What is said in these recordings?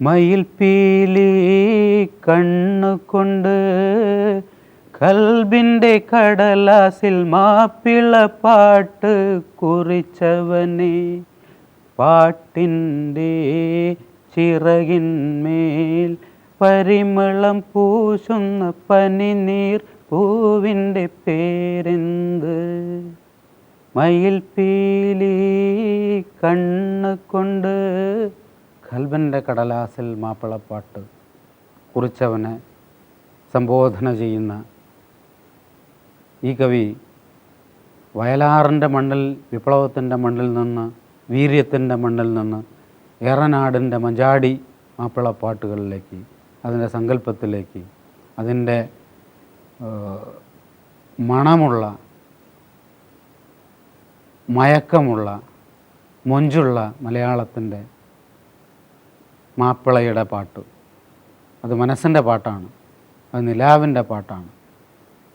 മയിൽ പീലി കണ്ണുകൊണ്ട് കൽബിന്റെ കടലാസിൽ മാപ്പിള പാട്ട് കുറിച്ചവനെ. പാട്ടിന്റെ ചിറകിന്മേൽ പരിമളം പൂശുന്ന പനിനീർ പൂവിന്റെ പേരെന്ത്? മയിൽ പീലി കണ്ണുകൊണ്ട് കൽബന്റെ കടലാസിൽ മാപ്പിളപ്പാട്ട് കുറിച്ചവനെ സംബോധന ചെയ്യുന്ന ഈ കവി വയലാറിന്റെ മണ്ണിൽ വിപ്ലവത്തിന്റെ മണ്ണിൽ നിന്ന് വീര്യത്തിന്റെ മണ്ണിൽ നിന്ന് ഏറനാടിന്റെ മഞ്ചാടി മാപ്പിളപ്പാട്ടുകളിലേക്ക് അതിന്റെ സങ്കല്പത്തിലേക്ക് അതിന്റെ മണമുള്ള മയക്കമുള്ള മൊഞ്ചുള്ള മലയാളത്തിന്റെ മാപ്പിളയുടെ പാട്ട്. അത് മനസ്സിന്റെ പാട്ടാണ്. അത് നിലാവിന്റെ പാട്ടാണ്.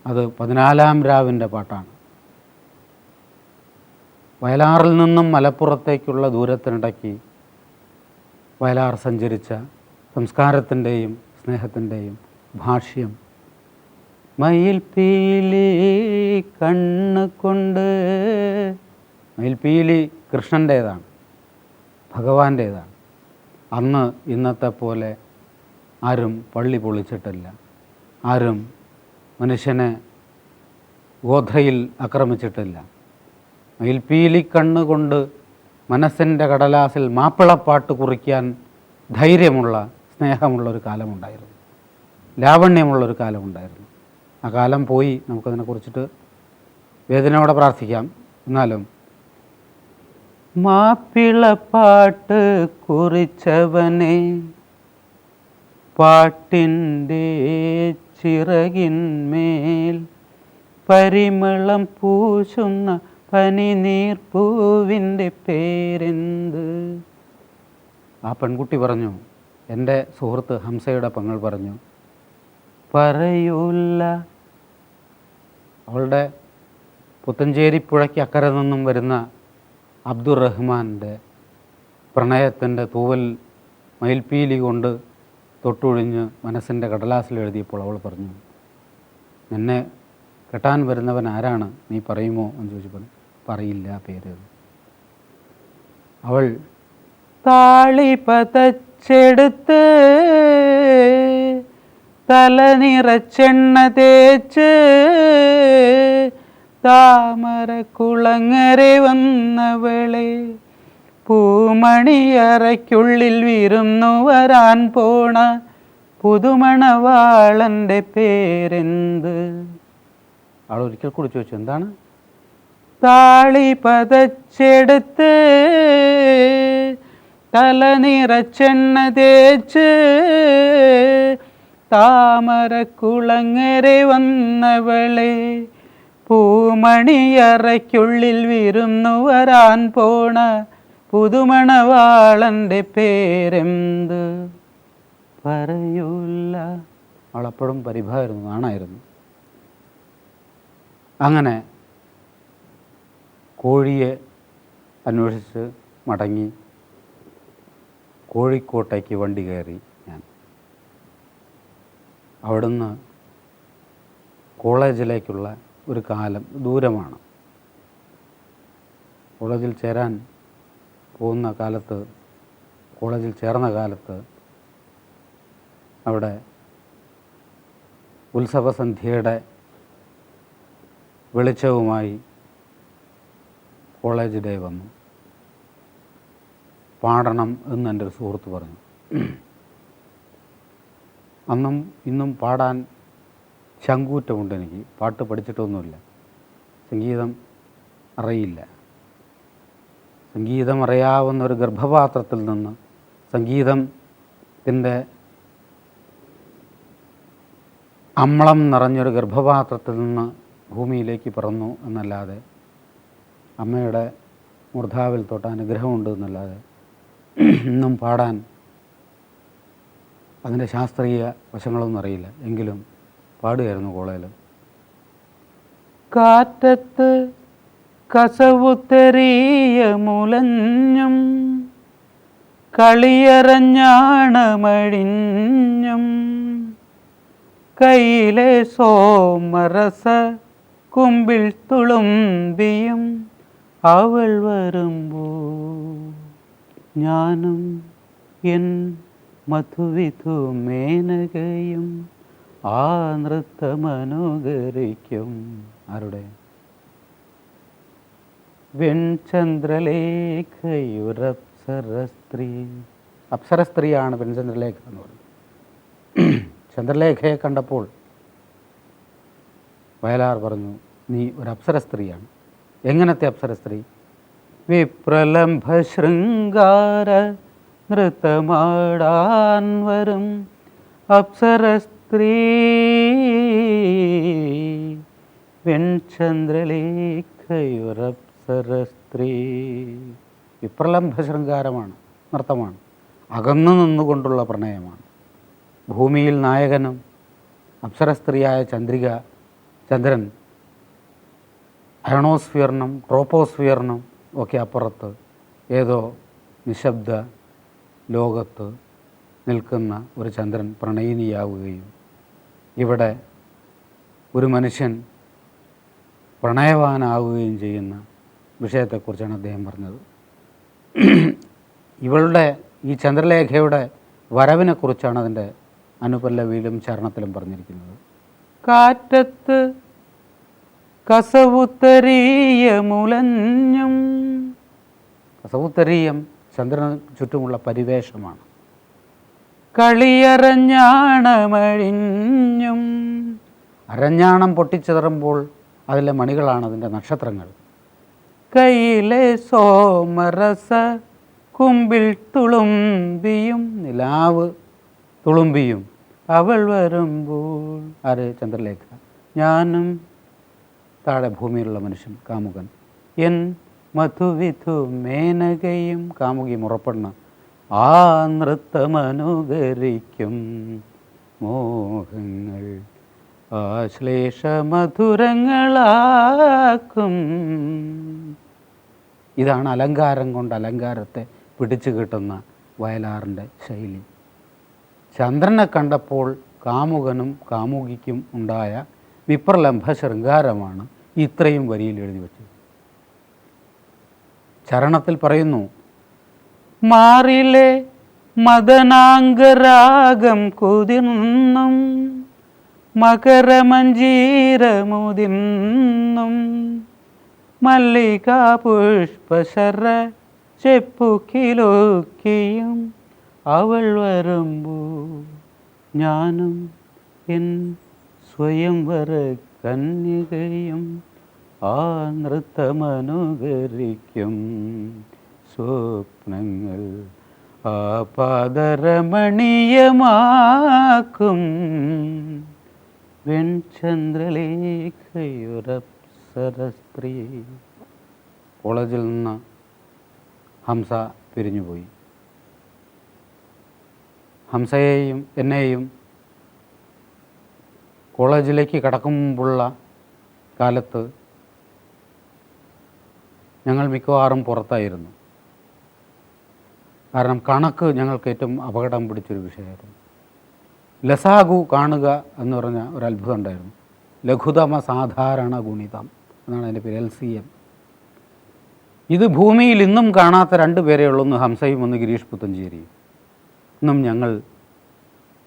അത് പതിനാലാം രാവിന്റെ പാട്ടാണ്. വയലാറിൽ നിന്നും മലപ്പുറത്തേക്കുള്ള ദൂരത്തിനിടയ്ക്ക് വയലാർ സഞ്ചരിച്ച സംസ്കാരത്തിന്റെയും സ്നേഹത്തിന്റെയും ഭാഷ്യം. മയിൽ പീലി കണ്ണ് കൊണ്ട് മയിൽപീലി കൃഷ്ണന്റേതാണ് ഭഗവാന്റേതാണ്. അന്ന് ഇന്നത്തെ പോലെ ആരും പള്ളി പൊളിച്ചിട്ടില്ല. ആരും മനുഷ്യനെ ഗോധയിൽ ആക്രമിച്ചിട്ടില്ല. മയിൽപീലി കണ്ണുകൊണ്ട് മനസ്സിന്റെ കടലാസിൽ മാപ്പിളപ്പാട്ട് കുറിക്കാൻ ധൈര്യമുള്ള സ്നേഹമുള്ളൊരു കാലമുണ്ടായിരുന്നു. ലാവണ്യമുള്ളൊരു കാലമുണ്ടായിരുന്നു. ആ കാലം പോയി നമുക്കതിനെക്കുറിച്ചിട്ട് വേദനയോടെ പ്രാർത്ഥിക്കാം. എന്നാലും മാപ്പിളപ്പാട്ട് കുറിച്ചവനെ. പാട്ടിന്റെ ചിറകിന്മേൽ പരിമളം പൂശുന്ന പനിനീർ പൂവിന്റെ പേരെന്ത്? ആ പെൺകുട്ടി പറഞ്ഞു എന്റെ സുഹൃത്ത് ഹംസയുടെ പങ്ങൾ പറഞ്ഞു പറയൂല്ല അവളുടെ പുത്തഞ്ചേരി പുഴയ്ക്ക് അക്കരെ നിന്നും വരുന്ന അബ്ദുറഹ്മാന്റെ പ്രണയത്തിന്റെ തൂവൽ മയിൽപ്പീലി കൊണ്ട് തൊട്ടൊഴിഞ്ഞ് മനസ്സിന്റെ കടലാസിൽ എഴുതിയപ്പോൾ അവൾ പറഞ്ഞു എന്നെ കെട്ടാൻ വരുന്നവൻ ആരാണ്? നീ പറയുമോ? എന്ന് ചോദിച്ചപ്പോൾ പറയില്ല പേര്. അവൾ താളി പതച്ചെടുത്ത് തല നിറച്ചെണ്ണ തേച്ച് താമര കുളങ്ങരെ വന്നവളെ പൂമണിയറയ്ക്കുള്ളിൽ വിരുന്നു വരാൻ പോണ പുതുമണവാളന്റെ പേരെന്ത്? അവൾ ഒരിക്കൽ കൂടി ചോദിച്ചു എന്താണ്? താളി പതച്ചെടുത്ത് തല നിറച്ചെണ്ണ തേച്ച് താമരക്കുളങ്ങരെ വന്നവളെ പൂമണിയറയ്ക്കുള്ളിൽ വിരുന്നു വരാൻ പോണ പുതുമണവാളന്റെ പേരെന്ത്? പറയൂല. അവളപ്പോഴും പരിഭവമായിരുന്നു നാണായിരുന്നു. അങ്ങനെ കോഴിയെ അന്വേഷിച്ച് മടങ്ങി കോഴിക്കോട്ടേക്ക് വണ്ടി കയറി ഞാൻ. അവിടുന്ന് കോളേജിലേക്കുള്ള ഒരു കാലം ദൂരമാണ്. കോളേജിൽ ചേരാൻ പോകുന്ന കാലത്ത് കോളേജിൽ ചേർന്ന കാലത്ത് അവിടെ ഉത്സവസന്ധ്യയുടെ വെളിച്ചവുമായി കോളേജ് ഡേ വന്നു. പാടണം എന്ന് എന്റെ ഒരു സുഹൃത്ത് പറഞ്ഞു. അന്നും ഇന്നും പാടാൻ ശങ്കൂറ്റമുണ്ട് എനിക്ക്. പാട്ട് പഠിച്ചിട്ടൊന്നുമില്ല. സംഗീതം അറിയില്ല. സംഗീതം അറിയാവുന്ന ഒരു ഗർഭപാത്രത്തിൽ നിന്ന് സംഗീതത്തിന്റെ അമ്ളം നിറഞ്ഞൊരു ഗർഭപാത്രത്തിൽ നിന്ന് ഭൂമിയിലേക്ക് പിറന്നു എന്നല്ലാതെ അമ്മയുടെ മൂർധാവിൽ തൊട്ട് അനുഗ്രഹമുണ്ട് എന്നല്ലാതെ ഇന്നും പാടാൻ അതിന്റെ ശാസ്ത്രീയ വശങ്ങളൊന്നും അറിയില്ല. എങ്കിലും പാടുകയായിരുന്നു കോളേജിൽ. കാറ്റത്ത് കസവുത്തെറിയ മുലഞ്ഞും കളിയറഞ്ഞാണമഴിഞ്ഞും കയ്യിലെ സോമരസ കുമ്പിൽ തുളുമ്പിയും അവൾ വരുമ്പോ ഞാനും എൻ മധുവിധു മേനകയും ആ നൃത്തമനുകരിക്കും. ആരുടെ? വെൺചന്ദ്രലേഖയുരപ്സരസ്ത്രീ. അപ്സരസ്ത്രീയാണ് വെൺചന്ദ്രലേഖ എന്ന് പറയുന്നത്. ചന്ദ്രലേഖയെ കണ്ടപ്പോൾ വയലാർ പറഞ്ഞു നീ ഒരു അപ്സരസ്ത്രീയാണ്. എങ്ങനത്തെ അപ്സരസ്ത്രീ? വിപ്രലംഭ ശൃംഗാര നൃത്തമാടാൻ വരും. അപ്സരസ്ത്രീ വെൺചന്ദ്രലേഖയുരപ്സരസ്ത്രീ വിപ്രലംഭ ശൃംഗാരമാണ് നൃത്തമാണ്. അകന്നു നിന്നുകൊണ്ടുള്ള പ്രണയമാണ്. ഭൂമിയിൽ നായകനും അപ്സരസ്ത്രീയായ ചന്ദ്രിക ചന്ദ്രൻ അയണോസ്ഫിയറിനും ട്രോപ്പോസ്ഫിയറിനും ഒക്കെ അപ്പുറത്ത് ഏതോ നിശബ്ദ ലോകത്ത് നിൽക്കുന്ന ഒരു ചന്ദ്രൻ പ്രണയിനിയാവുകയും ഇവിടെ ഒരു മനുഷ്യൻ പ്രണയവാനാവുകയും ചെയ്യുന്ന വിഷയത്തെക്കുറിച്ചാണ് അദ്ദേഹം പറഞ്ഞത്. ഇവളുടെ ഈ ചന്ദ്രലേഖയുടെ വരവിനെക്കുറിച്ചാണ് അതിന്റെ അനുപല്ലവിയിലും ചരണത്തിലും പറഞ്ഞിരിക്കുന്നത്. കാറ്റത്ത് കസവുത്തരീയ മുലഞ്ഞും കസവുത്തരീയം ചന്ദ്രന് ചുറ്റുമുള്ള പരിവേഷമാണ്. കളിയറഞ്ഞാണമഴിഞ്ഞും അരഞ്ഞാണം പൊട്ടിച്ചിതറുമ്പോൾ അതിലെ മണികളാണ് അതിന്റെ നക്ഷത്രങ്ങൾ. കയ്യിലെ സോമരസ കുമ്പിൽ തുളുമ്പിയും നിലാവ് തുളുമ്പിയും. അവൾ വരുമ്പോൾ ആര്? ചന്ദ്രലേഖ. ഞാനും താഴെ ഭൂമിയിലുള്ള മനുഷ്യൻ കാമുകൻ. എൻ മധുവിധു മേനകയും കാമുകിയും ഉറപ്പെടുന്ന ആ നൃത്തമനുകരിക്കും മോഹങ്ങൾ ആശ്ലേഷ മധുരങ്ങളാക്കും ഇതാണ് അലങ്കാരം കൊണ്ട് അലങ്കാരത്തെ പിടിച്ചു കിട്ടുന്ന വയലാറിന്റെ ശൈലി. ചന്ദ്രനെ കണ്ടപ്പോൾ കാമുകനും കാമുകിക്കും ഉണ്ടായ വിപ്രലംഭ ശൃംഗാരമാണ് ഇത്രയും വരിയിൽ എഴുതി വച്ചത്. ചരണത്തിൽ പറയുന്നു മാറിലെ മദനാംഗരാഗം കുതിർന്നും. മകരമഞ്ജീരമുതിർന്നും മല്ലിക പുഷ്പശര ചെപ്പുക്കിലൊക്കിയും അവൾ വരുമ്പോ ഞാനും എൻ സ്വയംവര കന്യകയും ആ നൃത്തമനുകരിക്കും. സ്വപ്നങ്ങൾ ആ പാദരമണീയമാക്കും വെൺചന്ദ്രലേഖയുരപ്സരസ്ത്രീ കോളേജിൽ നിന്ന് ഹംസ പിരിഞ്ഞുപോയി. ഹംസയെയും എന്നെയും കോളേജിലേക്ക് കടക്കുമ്പോഴുള്ള കാലത്ത് ഞങ്ങൾ മിക്കവാറും പുറത്തായിരുന്നു. കാരണം കണക്ക് ഞങ്ങൾക്ക് ഏറ്റവും അപകടം പിടിച്ചൊരു വിഷയമായിരുന്നു. ലസാഗു കാണുക എന്ന് പറഞ്ഞ ഒരു അത്ഭുതം ഉണ്ടായിരുന്നു. ലഘുതമ സാധാരണ ഗുണിതം എന്നാണ് അതിന്റെ പേര് എൽ സി എം ഇത് ഭൂമിയിൽ ഇന്നും കാണാത്ത രണ്ട് പേരേ ഉള്ളൂ ഒന്ന് ഹംസയും ഒന്ന് ഗിരീഷ് പുത്തഞ്ചേരിയും ഇന്നും ഞങ്ങൾ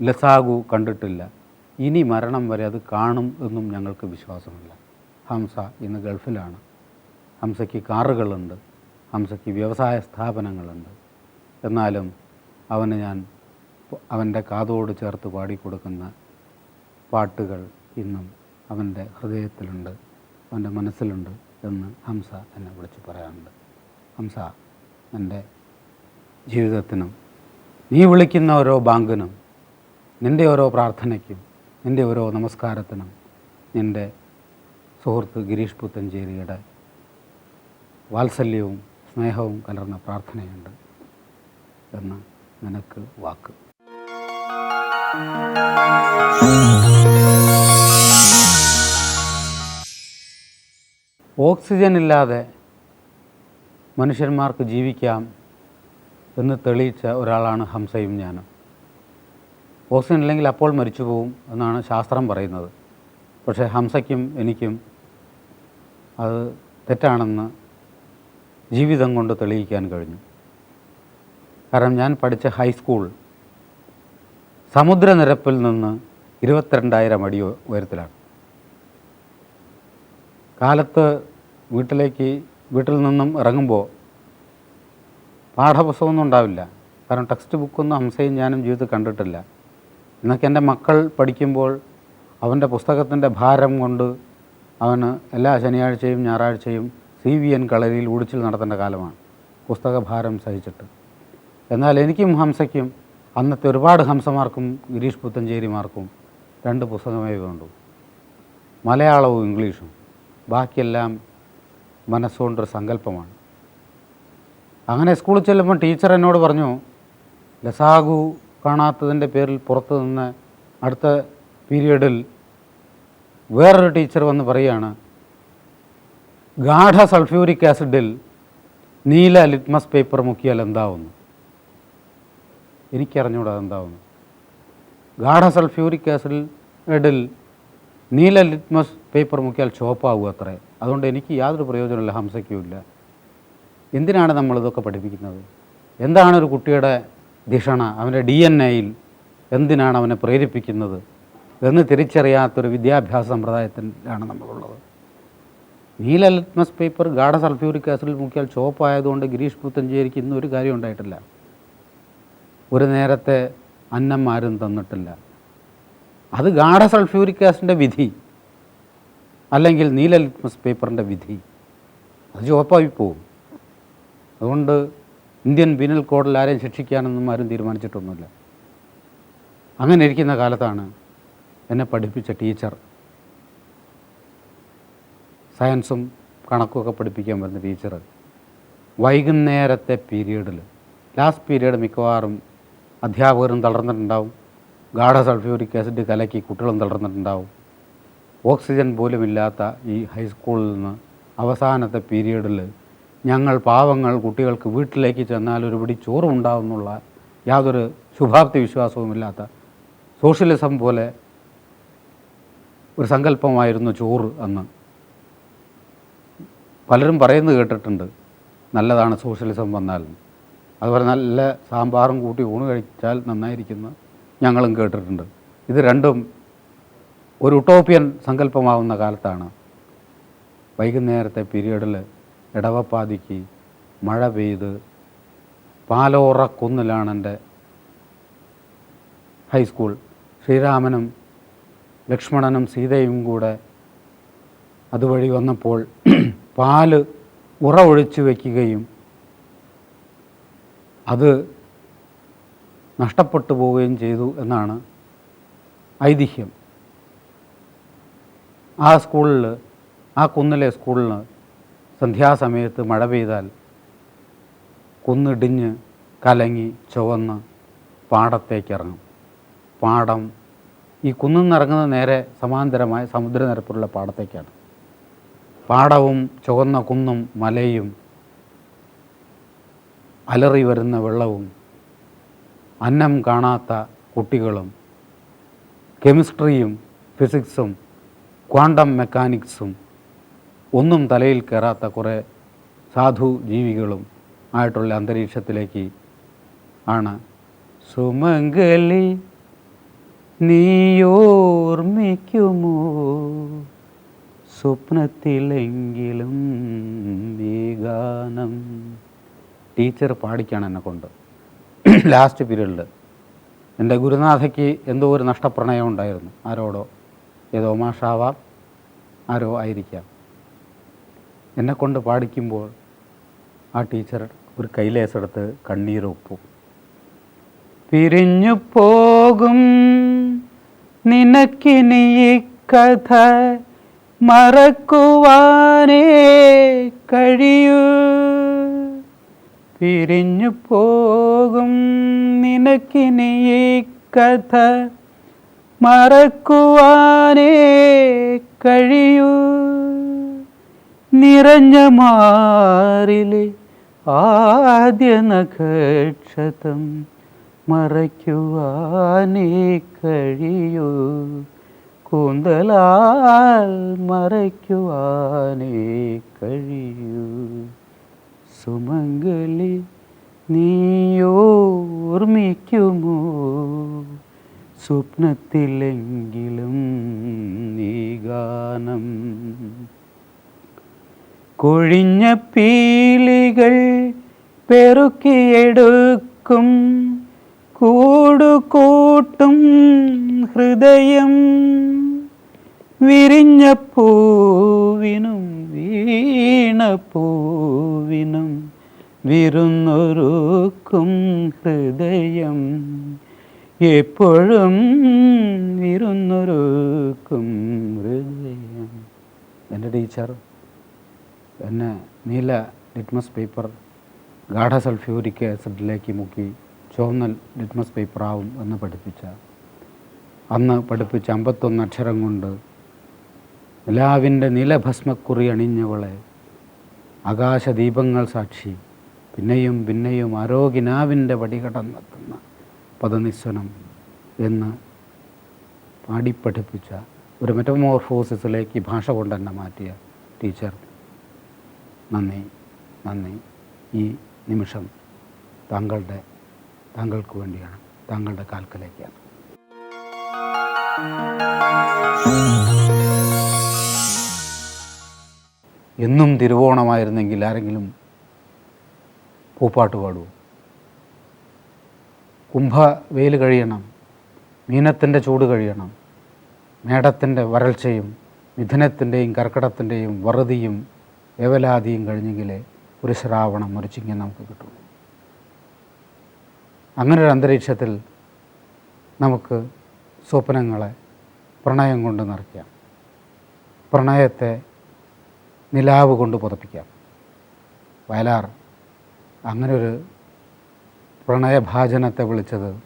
ലസാഗു കണ്ടിട്ടില്ല. ഇനി മരണം വരെ അത് കാണും എന്നും ഞങ്ങൾക്ക് വിശ്വാസമില്ല. ഹംസ ഇന്ന് ഗൾഫിലാണ്. ഹംസയ്ക്ക് കാറുകളുണ്ട്. ഹംസയ്ക്ക് വ്യവസായ സ്ഥാപനങ്ങളുണ്ട്. എന്നാലും അവന് ഞാൻ അവന്റെ കാതോട് ചേർത്ത് പാടിക്കൊടുക്കുന്ന പാട്ടുകൾ ഇന്നും അവന്റെ ഹൃദയത്തിലുണ്ട് അവന്റെ മനസ്സിലുണ്ട് എന്ന് ഹംസ എന്നെ വിളിച്ച് പറയാറുണ്ട്. ഹംസ എന്റെ ജീവിതത്തിനും നീ വിളിക്കുന്ന ഓരോ ബാങ്കിനും നിന്റെ ഓരോ പ്രാർത്ഥനയ്ക്കും നിന്റെ ഓരോ നമസ്കാരത്തിനും നിന്റെ സുഹൃത്ത് ഗിരീഷ് പുത്തഞ്ചേരിയുടെ വാത്സല്യവും സ്നേഹവും കലർന്ന പ്രാർത്ഥനയുണ്ട്. എന്ന് നിനക്ക് വാക്ക്. ഓക്സിജൻ ഇല്ലാതെ മനുഷ്യന്മാർക്ക് ജീവിക്കാം എന്ന് തെളിയിച്ച ഒരാളാണ് ഹംസയും ഞാനും. ഓക്സിജൻ ഇല്ലെങ്കിൽ അപ്പോൾ മരിച്ചു പോവും എന്നാണ് ശാസ്ത്രം പറയുന്നത്. പക്ഷേ ഹംസയ്ക്കും എനിക്കും അത് തെറ്റാണെന്ന് ജീവിതം കൊണ്ട് തെളിയിക്കാൻ കഴിഞ്ഞു. കാരണം ഞാൻ പഠിച്ച ഹൈസ്കൂൾ സമുദ്രനിരപ്പിൽ നിന്ന് ഇരുപത്തിരണ്ടായിരം അടി ഉയരത്തിലാണ്. കാലത്ത് വീട്ടിലേക്ക് വീട്ടിൽ നിന്നും ഇറങ്ങുമ്പോൾ പാഠപുസ്തകമൊന്നും ഉണ്ടാവില്ല. കാരണം ടെക്സ്റ്റ് ബുക്കൊന്നും ഹംസയും ഞാനും ജീവിതത്തിൽ കണ്ടിട്ടില്ല. എന്നൊക്കെ എന്റെ മക്കൾ പഠിക്കുമ്പോൾ അവന്റെ പുസ്തകത്തിന്റെ ഭാരം കൊണ്ട് അവന് എല്ലാ ശനിയാഴ്ചയും ഞായറാഴ്ചയും സി വി എൻ കളരിയിൽ ഉടിച്ചിൽ നടത്തേണ്ട കാലമാണ്. പുസ്തകഭാരം സഹിച്ചിട്ട്. എന്നാൽ എനിക്കും ഹംസയ്ക്കും അന്നത്തെ ഒരുപാട് ഹംസമാർക്കും ഗിരീഷ് പുത്തഞ്ചേരിമാർക്കും രണ്ട് പുസ്തകമേ വേണ്ടു. മലയാളവും ഇംഗ്ലീഷും. ബാക്കിയെല്ലാം മനസ്സുകൊണ്ടൊരു സങ്കല്പമാണ്. അങ്ങനെ സ്കൂളിൽ ചെല്ലുമ്പോൾ ടീച്ചർ എന്നോട് പറഞ്ഞു ലസാഗു കാണാത്തതിന്റെ പേരിൽ പുറത്തു നിന്ന് അടുത്ത പീരീഡിൽ വേറൊരു ടീച്ചർ വന്ന് പറയുകയാണ് ഗാഢ സൾഫ്യൂരിക് ആസിഡിൽ നീല ലിറ്റ്മസ് പേപ്പർ മുക്കിയാൽ എന്താവുന്നു? എനിക്കറിഞ്ഞൂടാ അതെന്താവുന്നു. ഗാഢ സൾഫ്യൂരിക് ആസിഡിൽ നീല ലിറ്റ്മസ് പേപ്പർ മുക്കിയാൽ ചുവപ്പാകും അത്രേ. അതുകൊണ്ട് എനിക്ക് യാതൊരു പ്രയോജനമില്ല ഹംസയ്ക്കുമില്ല എന്തിനാണ് നമ്മളിതൊക്കെ പഠിപ്പിക്കുന്നത്? എന്താണ് ഒരു കുട്ടിയുടെ ധിഷണ? അവന്റെ ഡി എൻ എയിൽ എന്തിനാണ് അവനെ പ്രേരിപ്പിക്കുന്നത്? എന്ന് തിരിച്ചറിയാത്തൊരു വിദ്യാഭ്യാസ സമ്പ്രദായത്തിലാണ് നമ്മളുള്ളത്. നീല ലിറ്റ്മസ് പേപ്പർ ഗാഢ സൾഫ്യൂരിക് ആസിഡിൽ മുക്കിയാൽ ചുവപ്പായതുകൊണ്ട് ഗിരീഷ് പുത്തഞ്ചേരിക്ക് ഇന്നും ഒരു കാര്യം ഉണ്ടായിട്ടില്ല. ഒരു നേരത്തെ അന്നന്മാരും തന്നിട്ടില്ല. അത് ഗാഢ സൾഫ്യൂരിക് ആസിഡിന്റെ വിധി. അല്ലെങ്കിൽ നീല ലിറ്റ്മസ് പേപ്പറിന്റെ വിധി. അത് ചുവപ്പായി പോവും. അതുകൊണ്ട് ഇന്ത്യൻ പീനൽ കോഡിൽ ആരെയും ശിക്ഷിക്കാനൊന്നും ആരും തീരുമാനിച്ചിട്ടൊന്നുമില്ല. അങ്ങനെ ഇരിക്കുന്ന കാലത്താണ് എന്നെ പഠിപ്പിച്ച ടീച്ചർ സയൻസും കണക്കുമൊക്കെ പഠിപ്പിക്കാൻ വരുന്ന ടീച്ചർ വൈകുന്നേരത്തെ പീരീഡിൽ ലാസ്റ്റ് പീരീഡ് മിക്കവാറും അധ്യാപകരും തളർന്നിട്ടുണ്ടാവും. ഗാഢ സൾഫ്യൂരിക് ആസിഡ് കലക്കി കുട്ടികളും തളർന്നിട്ടുണ്ടാവും. ഓക്സിജൻ പോലും ഇല്ലാത്ത ഈ ഹൈസ്കൂളിൽ നിന്ന് അവസാനത്തെ പീരീഡിൽ ഞങ്ങൾ പാവങ്ങൾ കുട്ടികൾക്ക് വീട്ടിലേക്ക് ചെന്നാൽ ഒരുപടി ചോറുണ്ടാവുന്നുള്ള യാതൊരു ശുഭാപ്തി വിശ്വാസവുമില്ലാത്ത സോഷ്യലിസം പോലെ ഒരു സങ്കല്പമായിരുന്നു ചോറ് അന്ന്. പലരും പറയുന്നത് കേട്ടിട്ടുണ്ട് നല്ലതാണ് സോഷ്യലിസം വന്നാൽ. അതുപോലെ നല്ല സാമ്പാറും കൂട്ടി ഊണ് കഴിച്ചാൽ നന്നായിരിക്കുന്നു ഞങ്ങളും കേട്ടിട്ടുണ്ട്. ഇത് രണ്ടും ഒരു ഉട്ടോപ്യൻ സങ്കല്പമാവുന്ന കാലത്താണ്. വൈകുന്നേരത്തെ പീരീഡിൽ ഇടവപ്പാതിക്ക് മഴ പെയ്ത് പാലോറ കുന്നിലാണ് എന്റെ ഹൈസ്കൂൾ. ശ്രീരാമനും ലക്ഷ്മണനും സീതയും കൂടെ അതുവഴി വന്നപ്പോൾ പാൽ ഉറ ഒഴിച്ചു വയ്ക്കുകയും അത് നഷ്ടപ്പെട്ടു പോവുകയും ചെയ്തു എന്നാണ് ഐതിഹ്യം. ആ സ്കൂളിൽ ആ കുന്നിലെ സ്കൂളിൽ സന്ധ്യാസമയത്ത് മഴ പെയ്താൽ കുന്നിടിഞ്ഞ് കലങ്ങി ചുവന്ന് പാടത്തേക്കിറങ്ങും. പാടം ഈ കുന്നിൽ നിന്നിറങ്ങുന്ന നേരെ സമാന്തരമായ സമുദ്രനിരപ്പിലുള്ള പാടത്തേക്കാണ്. പാടവും ചുവന്ന കുന്നും മലയും അലറി വരുന്ന വെള്ളവും അന്നം കാണാത്ത കുട്ടികളും കെമിസ്ട്രിയും ഫിസിക്സും ക്വാണ്ടം മെക്കാനിക്സും ഒന്നും തലയിൽ കയറാത്ത കുറേ സാധു ജീവികളും ആയിട്ടുള്ള അന്തരീക്ഷത്തിലേക്ക് ആണ്. സുമംഗലി നീയോർമ്മിക്കുമോ? സ്വപ്നത്തിലെങ്കിലും ഈ ഗാനം ടീച്ചർ പാടിക്കാണ് എന്നെ കൊണ്ട്. ലാസ്റ്റ് പീരീഡിൽ എന്റെ ഗുരുനാഥയ്ക്ക് എന്തോ ഒരു നഷ്ടപ്രണയം ഉണ്ടായിരുന്നു. ആരോടോ? ഏതോ മാഷാവാം. ആരോ ആയിരിക്കാം. എന്നെ കൊണ്ട് പാടിക്കുമ്പോൾ ആ ടീച്ചർ ഒരു കൈലേസെടുത്ത് കണ്ണീരൊപ്പും പിരിഞ്ഞു പോകും. നിനക്കിനി കഥ മറക്കുവാനേ കഴിയൂ. പിരിഞ്ഞു പോകും നിനക്കിനി ഈ കഥ മറക്കുവാനേ കഴിയൂ. നിറഞ്ഞ മാറിലെ ആദ്യ നക്ഷത്രം മറയ്ക്കുവാനേ കഴിയൂ. കൂന്തലാൽ മറയ്ക്കുവാനേ കഴിയൂ. സുമംഗലി നീയോർമ്മിക്കുമോ സ്വപ്നത്തിലെങ്കിലും നീ ഗാനം. കൊഴിഞ്ഞ പീലികൾ പെറുക്കിയെടുക്കും കൂടുകൂട്ടും ഹൃദയം വിരിഞ്ഞ പൂവിനും വീണ പൂവിനും വിരുന്നൊരുക്കും ഹൃദയം. എപ്പോഴും വിരുന്നൊരുക്കും ഹൃദയം. എന്റെ ടീച്ചർ എന്നെ നീല ലിറ്റ്മസ് പേപ്പർ ഗാഢ സൾഫ്യൂരിക് ആസിഡിലേക്ക് മുക്കി ചുവന്ന ലിറ്റ്മസ് പേപ്പറാവും എന്ന് പഠിപ്പിച്ച. അന്ന് പഠിപ്പിച്ച അമ്പത്തൊന്ന് അക്ഷരം കൊണ്ട് നിലാവിന്റെ നിലഭസ്മക്കുറി അണിഞ്ഞവളെ. ആകാശദീപങ്ങൾ സാക്ഷി. പിന്നെയും പിന്നെയും ആരോഗ്യനാവിന്റെ വടികടന്നെത്തുന്ന പദനിസ്വനം എന്ന് പാടിപ്പഠിപ്പിച്ച ഒരു മെറ്റമോർഫോസിസിലേക്ക് ഭാഷ കൊണ്ട് തന്നെ മാറ്റിയ ടീച്ചർ. നന്ദി നന്ദി. ഈ നിമിഷം താങ്കളുടെ താങ്കൾക്ക് വേണ്ടിയാണ് താങ്കളുടെ കാൽക്കലേക്കാണ്. എന്നും തിരുവോണമായിരുന്നെങ്കിൽ ആരെങ്കിലും പൂപ്പാട്ട് പാടുമോ കുംഭ വെയിൽ കഴിയണം മീനത്തിന്റെ ചൂട് കഴിയണം മേടത്തിന്റെ വരൾച്ചയും മിഥുനത്തിന്റെയും കർക്കിടത്തിന്റെയും വറുതിയും വേവലാതിയും കഴിഞ്ഞെങ്കിലേ ഒരു ശ്രാവണം ഒരു ചിങ്ങം നമുക്ക് കിട്ടുള്ളൂ. അങ്ങനെ ഒരു അന്തരീക്ഷത്തിൽ നമുക്ക് സ്വപ്നങ്ങളെ പ്രണയം കൊണ്ട് നിറയ്ക്കാം. പ്രണയത്തെ നിലാവ് കൊണ്ട് പുതപ്പിക്കാം. വയലാർ. അങ്ങനൊരു പ്രണയഭാജനത്തെ വിളിച്ചത്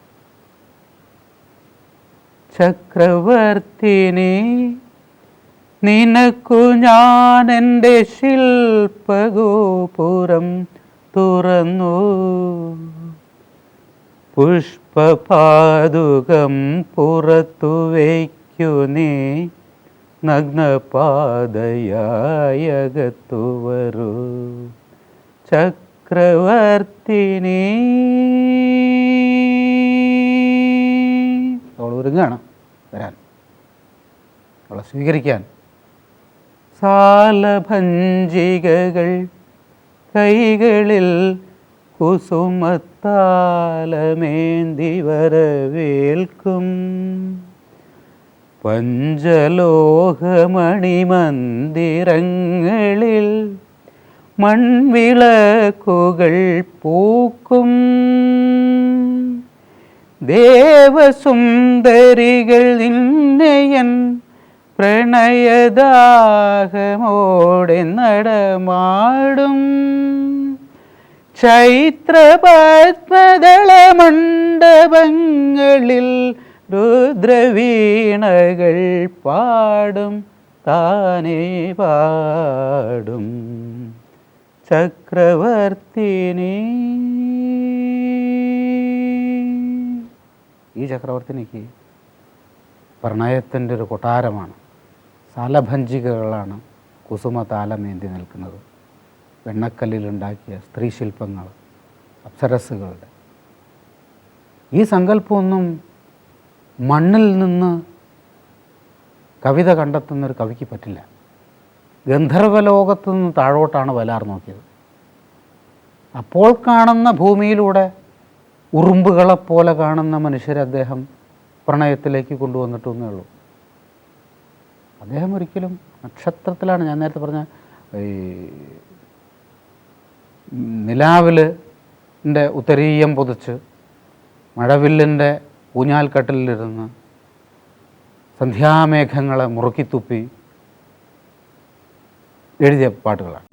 ചക്രവർത്തിനി നിനക്കു ഞാൻ എന്റെ ശില്പഗോപുരം തുറന്നു. പുഷ്പപാതുകം പുറത്തു വയ്ക്കു നീ. നഗ്നപാതയായകത്തു വരൂ ചക്രവർത്തിനി ഒരുങ്ങാണ്. വരാൻ. അവളെ സ്വീകരിക്കാൻ. സാലഭഞ്ജികകൾ കൈകളിൽ കുസുമത്താലമേന്തി വരവേൽക്കും. പഞ്ചലോകമണിമന്ദിരങ്ങളിൽ മൺവിളക്കുകൾ പൂക്കും. ദേവസുന്ദരികൾ നിന്നയൻ പ്രണയദാഹമോടെ നടമാടും. ചൈത്രപത്മദള മണ്ഡപങ്ങളിൽ രുദ്രവീണകൾ പാടും താനേ പാടും. ചക്രവർത്തിനി. ഈ ചക്രവർത്തിനിക്ക് പ്രണയത്തിന്റെ ഒരു കൊട്ടാരമാണ്. സാലഭഞ്ചികകളാണ് കുസുമ താലമേന്തി നിൽക്കുന്നത്. വെണ്ണക്കല്ലിലുണ്ടാക്കിയ സ്ത്രീ ശില്പങ്ങൾ അപ്സരസ്സുകളുടെ. ഈ സങ്കല്പമൊന്നും മണ്ണിൽ നിന്ന് കവിത കണ്ടെത്തുന്ന ഒരു കവിക്ക് പറ്റില്ല. ഗന്ധർവലോകത്തു നിന്ന് താഴോട്ടാണ് വലാർ നോക്കിയത്. അപ്പോൾ കാണുന്ന ഭൂമിയിലൂടെ ഉറുമ്പുകളെപ്പോലെ കാണുന്ന മനുഷ്യരെ അദ്ദേഹം പ്രണയത്തിലേക്ക് കൊണ്ടുവന്നിട്ടൊന്നേ ഉള്ളൂ. അദ്ദേഹം ഒരിക്കലും നക്ഷത്രത്തിലാണ് ഞാൻ നേരത്തെ പറഞ്ഞ ഈ നിലാവിലിന്റെ ഉത്തരീയം പൊതിച്ച് മഴവില്ലിന്റെ ഊഞ്ഞാൽക്കട്ടിലിരുന്ന് സന്ധ്യാമേഘങ്ങളെ മുറുക്കിത്തുപ്പി എഴുതിയ പാട്ടുകളാണ്.